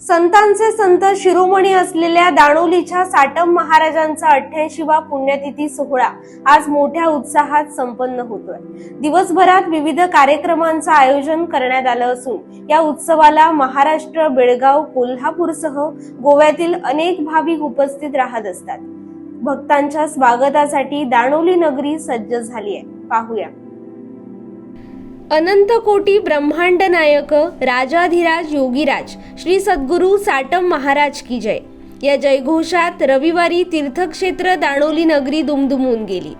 संतांचे संत शिरोमणी असलेल्या दाणोलीच्या साटम महाराजांचा अठ्ठ्याऐंशीवा पुण्यतिथी सोहळा आज मोठ्या उत्साहात संपन्न होतोय. दिवसभरात विविध कार्यक्रमांचं आयोजन करण्यात आलं असून या उत्सवाला महाराष्ट्र बेळगाव कोल्हापूरसह गोव्यातील अनेक भाविक उपस्थित राहत असतात. भक्तांच्या स्वागतासाठी दाणोली नगरी सज्ज झाली आहे. पाहूया. अनंत कोटी ब्रह्मांड नायक राजाधिराज योगीराज श्री सद्गुरू साटम महाराज की जय. या जयघोषात रविवारी तीर्थक्षेत्र दाणोली नगरी दुमदुमून गेली.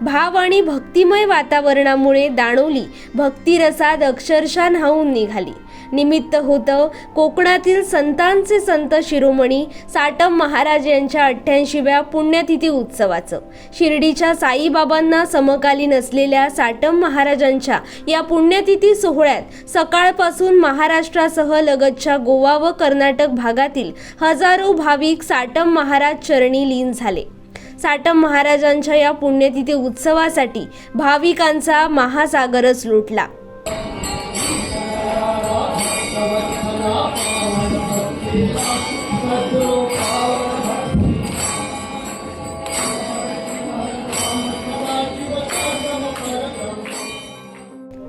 भाव आणि भक्तिमय वातावरणामुळे दाणोली भक्तिरसात अक्षरशः न्हावून निघाली. निमित्त होतं कोकणातील संतांचे संत शिरोमणी साटम महाराज यांच्या अठ्ठ्याऐंशीव्या पुण्यतिथी उत्सवाचं. शिर्डीच्या साईबाबांना समकालीन असलेल्या साटम महाराजांच्या या पुण्यतिथी सोहळ्यात सकाळपासून महाराष्ट्रासह लगतच्या गोवा व कर्नाटक भागातील हजारो भाविक साटम महाराज चरणी लीन झाले. साटम महाराजांच्या या पुण्यतिथी उत्सवासाठी भाविकांचा महासागरच लुटला.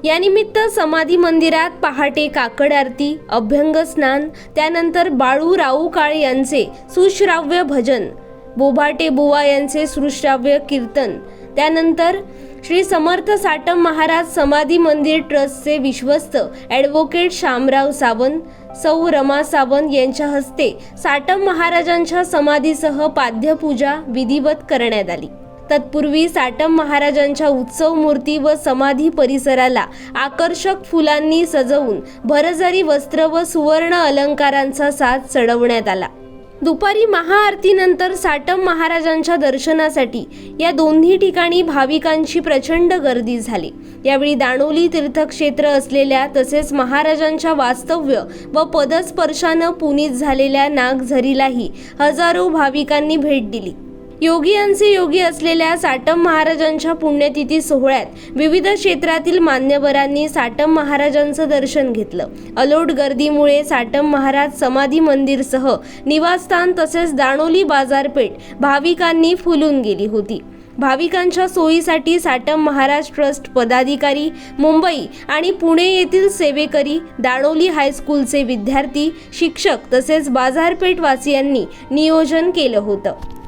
यानिमित्त समाधी मंदिरात पहाटे काकड आरती अभ्यंग स्नान त्यानंतर बाळू राऊ काळे यांचे सुश्राव्य भजन बोभाटे बुवा यांचे सुश्राव्य कीर्तन. त्यानंतर श्री समर्थ साटम महाराज समाधी मंदिर ट्रस्टचे विश्वस्त ॲडव्होकेट शामराव सावंत सौ रमा सावंत यांच्या हस्ते साटम महाराजांच्या समाधीसह पाद्यपूजा विधिवत करण्यात आली. तत्पूर्वी साटम महाराजांच्या उत्सव मूर्ती व समाधी परिसराला आकर्षक फुलांनी सजवून भरजरी वस्त्र व सुवर्ण अलंकारांचा साथ चढवण्यात आला. दुपारी महाआरतीनंतर साटम महाराजांच्या दर्शनासाठी या दोन्ही ठिकाणी भाविकांची प्रचंड गर्दी झाली. यावेळी दाणोली तीर्थक्षेत्र असलेल्या तसेच महाराजांच्या वास्तव्य व पदस्पर्शानं पुनीत झालेल्या नागझरीलाही हजारो भाविकांनी भेट दिली. योगियांचे योगी असलेल्या साटम महाराजांच्या पुण्यतिथी सोहळ्यात विविध क्षेत्रातील मान्यवरांनी साटम महाराजांचं दर्शन घेतलं. अलोट गर्दीमुळे साटम महाराज समाधी मंदिरसह निवासस्थान तसेच दाणोली बाजारपेठ भाविकांनी फुलून गेली होती. भाविकांच्या सोयीसाठी साटम महाराज ट्रस्ट पदाधिकारी मुंबई आणि पुणे येथील सेवेकरी दाणोली हायस्कूलचे विद्यार्थी शिक्षक तसेच बाजारपेठवासियांनी नियोजन केलं होतं.